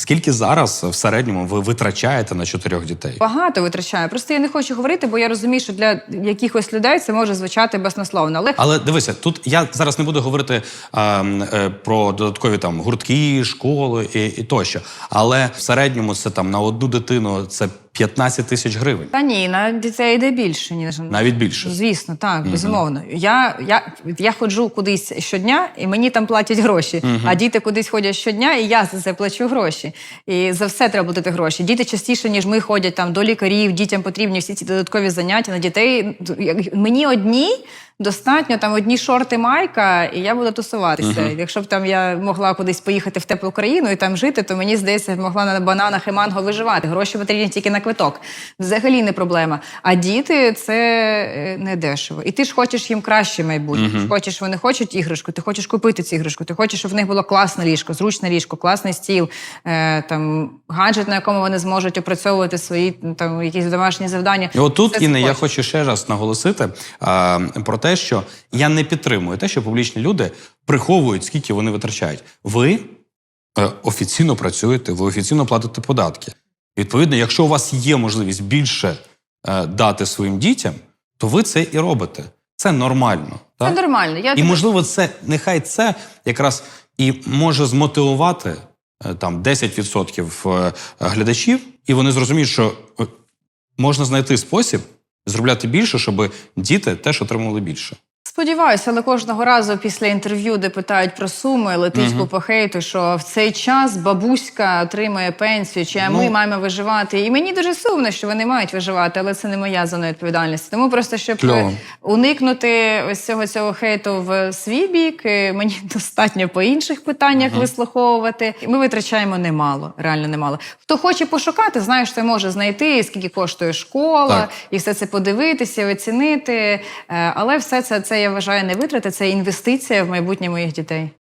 Скільки зараз в середньому ви витрачаєте на чотирьох дітей? Багато витрачаю. Просто я не хочу говорити, бо я розумію, що для якихось людей це може звучати баснословно. Але Але дивися, тут я зараз не буду говорити е, е, про додаткові там гуртки, школи і, і тощо. Але в середньому це там на одну дитину це 15 тисяч гривень, та ні, на дітей йде більше ніж навіть більше. Звісно, так, безумовно. Я, я, я ходжу кудись щодня, і мені там платять гроші. А діти кудись ходять щодня, і я за це плачу гроші. І за все треба платити гроші. Діти частіше, ніж ми ходять там до лікарів, дітям потрібні всі ці додаткові заняття на дітей. Мені одні. Достатньо там одні шорти, майка, і я буду тусуватися. Якщо б там я могла кудись поїхати в теплу країну і там жити, то мені здається, могла на бананах і манго виживати. Гроші потрібні тільки на квиток. Взагалі не проблема. А діти це е, не дешево. І ти ж хочеш їм краще майбутнє. Ти ж хочеш, вони хочуть іграшку, ти хочеш купити цю іграшку, ти хочеш, щоб в них було класне ліжко, зручне ліжко, класний стіл, е, там гаджет, на якому вони зможуть опрацьовувати свої там якісь домашні завдання. І отут, Інна, я хочу ще раз наголосити а, про те, що я не підтримую те, що публічні люди приховують, скільки вони витрачають. Ви е, офіційно працюєте, ви офіційно платите податки. Відповідно, якщо у вас є можливість більше е, дати своїм дітям, то ви це і робите. Це нормально. Це Так? нормально. Я І можливо, це нехай це якраз і може змотивувати е, там 10% е, глядачів, і вони зрозуміють, що можна знайти спосіб зробляти більше, щоб діти теж отримували більше. Сподіваюся, але кожного разу після інтерв'ю, де питають про суми, летить купа хейту, що в цей час бабуська отримує пенсію, чи а ми Ну. маємо виживати. І мені дуже сумно, що вони мають виживати, але це не моя зона відповідальності. Тому просто щоб Кльово. уникнути ось цього цього хейту в свій бік, е, мені достатньо по інших питаннях вислуховувати. Ми витрачаємо немало, реально немало. Хто хоче пошукати, знаєш, це може знайти, скільки коштує школа, Так. і все це подивитися, оцінити. Е, Але все це, я вважаю не витрати, це інвестиція в майбутнє моїх дітей.